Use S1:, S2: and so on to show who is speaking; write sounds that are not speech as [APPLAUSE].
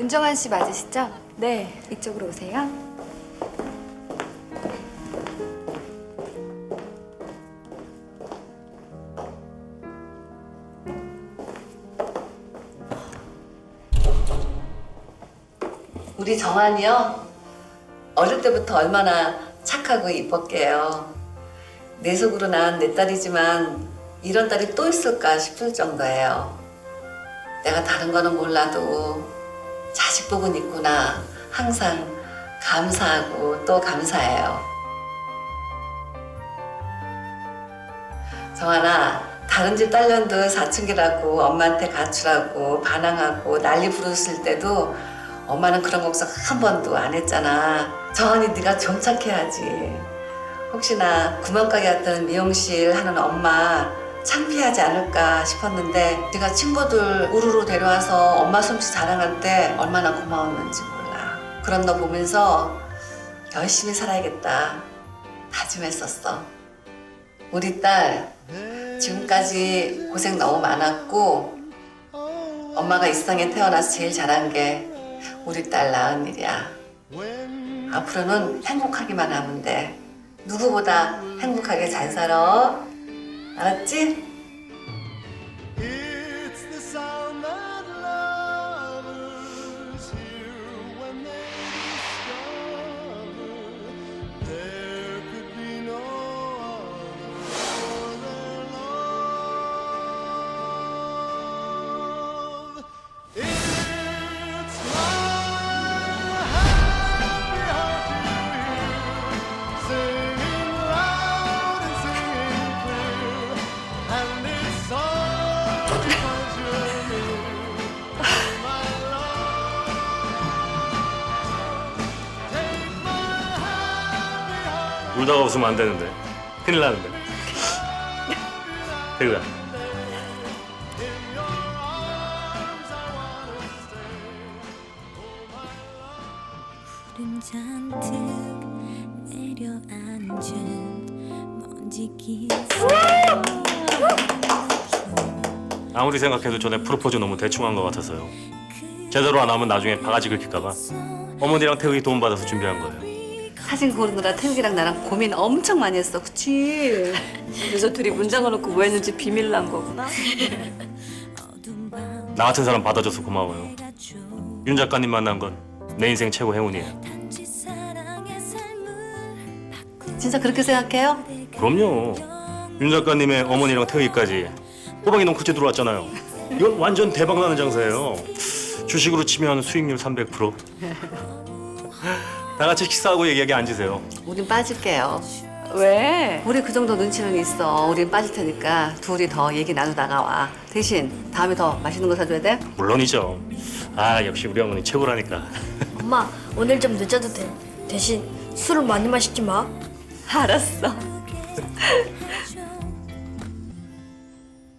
S1: 윤정한 씨 맞으시죠?
S2: 네.
S1: 이쪽으로 오세요.
S3: 우리 정한이요? 어릴 때부터 얼마나 착하고 이뻤게요. 내 속으로 난 내 딸이지만 이런 딸이 또 있을까 싶을 정도예요. 내가 다른 거는 몰라도 자식 복은 있구나. 항상 감사하고 또 감사해요. 정한아, 다른 집 딸년도 사춘기라고 엄마한테 가출하고 반항하고 난리 부르실 때도 엄마는 그런 걱정 한 번도 안 했잖아. 정한이 네가 좀 착해야지. 혹시나 구멍가게 했던 미용실 하는 엄마 창피하지 않을까 싶었는데 네가 친구들 우르르 데려와서 엄마 솜씨 자랑할 때 얼마나 고마웠는지 몰라. 그런 너 보면서 열심히 살아야겠다 다짐했었어. 우리 딸 지금까지 고생 너무 많았고 엄마가 이 세상에 태어나서 제일 잘한 게 우리 딸 낳은 일이야. 앞으로는 행복하기만 하면 돼. 누구보다 행복하게 잘 살아. 알았지?
S4: It's the sound that lovers hear [LAUGHS]
S5: 울다가 웃으면 안 되는데 큰일 나는데. [LAUGHS]
S6: 푸른 잔뜩 내려앉은 먼지 기세
S5: 아무리 생각해도 전에 프로포즈 너무 대충 한 것 같아서요 제대로 안 하면 나중에 바가지 긁힐까봐 어머니랑 태우이 도움 받아서 준비한 거예요
S3: 사진 고르느라 태욱이랑 나랑 고민 엄청 많이 했어. 그치?
S2: 그래서 둘이 문장을 놓고 뭐 했는지 비밀로 한 거구나.
S5: 나 같은 사람 받아줘서 고마워요 윤 작가님 만난 건 내 인생 최고 행운이에요
S3: 진짜 그렇게 생각해요?
S5: 그럼요 윤 작가님의 어머니랑 태우이까지 호박이 넝쿨째 들어왔잖아요 이건 완전 대박 나는 장사예요 주식으로 치면 수익률 300%다 같이 식사하고 얘기하게 앉으세요
S3: 우린 빠질게요.
S2: 왜?
S3: 우리 그 정도 눈치는 있어. 우린 빠질 테니까 둘이 더 얘기 나누다가 와. 대신 다음에 더 맛있는 거 사줘야 돼?
S5: 물론이죠 아 역시 우리 어머니 최고라니까
S7: 엄마 오늘 좀 늦어도 돼. 대신 술을 많이 마시지 마.
S2: 알았어.